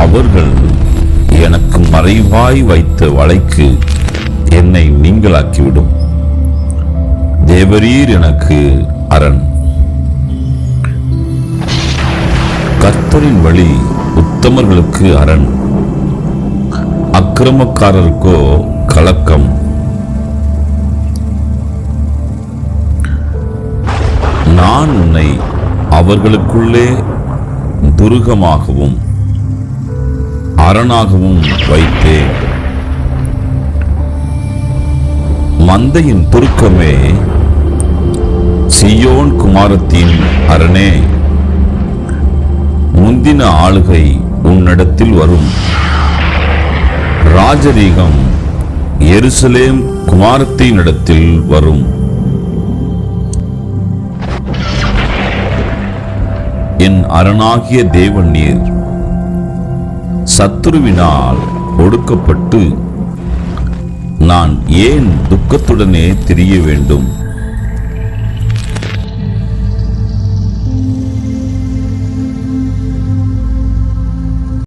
அவர்கள் எனக்கு மறைவாய் வைத்த வலைக்கு என்னை நீங்களாக்கிவிடும். தேவரீர் எனக்கு அரண். கர்த்தரின் வழி உத்தமர்களுக்கு அரண். அக்கிரமக்காரருக்கோ கலக்கம். நான் உன்னை அவர்களுக்குள்ளே துருகமாகவும் அரணாகவும் வைத்தேன் மந்தையின் துருக்கமே சியோன் குமாரத்தின் அரணே. முந்தின ஆளுகை உன்னிடத்தில் வரும். ராஜரீகம் எருசலேம் குமாரத்தினிடத்தில் வரும். என் அரணாகிய தேவன் நீர் சத்துருவினால் ஒடுக்கப்பட்டு நான் ஏன் துக்கத்துடனே தெரிய வேண்டும்?